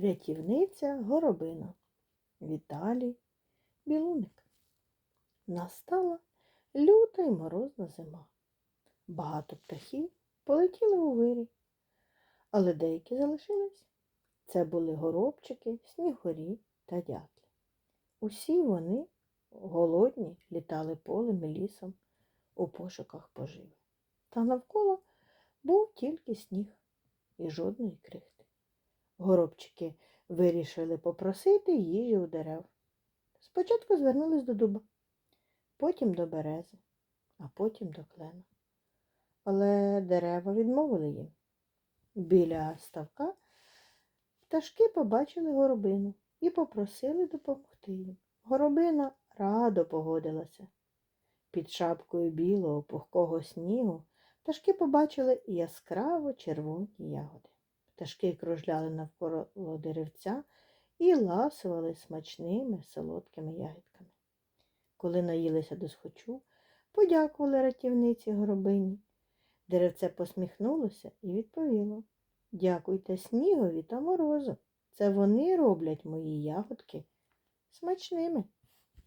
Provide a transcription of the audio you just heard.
Рятівниця горобина. Віталій Білуник. Настала люта й морозна зима. Багато птахів полетіли у вирій, але деякі залишились. Це були горобчики, снігурі та дятлі. Усі вони, голодні, літали полем і лісом у пошуках поживи. Та навколо був тільки сніг і жодної крихти. Горобчики вирішили попросити їжі у дерев. Спочатку звернулись до дуба, потім до берези, а потім до клена. Але дерева відмовили їм. Біля ставка пташки побачили горобину і попросили допомогти їм. Горобина радо погодилася. Під шапкою білого пухкого снігу пташки побачили яскраво червоні ягоди. Пташки кружляли навколо деревця і ласували смачними солодкими ягідками. Коли наїлися до схочу, подякували рятівниці горобині. Деревце посміхнулося і відповіло Дякуйте снігові та морозу. Це вони роблять мої ягодки смачними.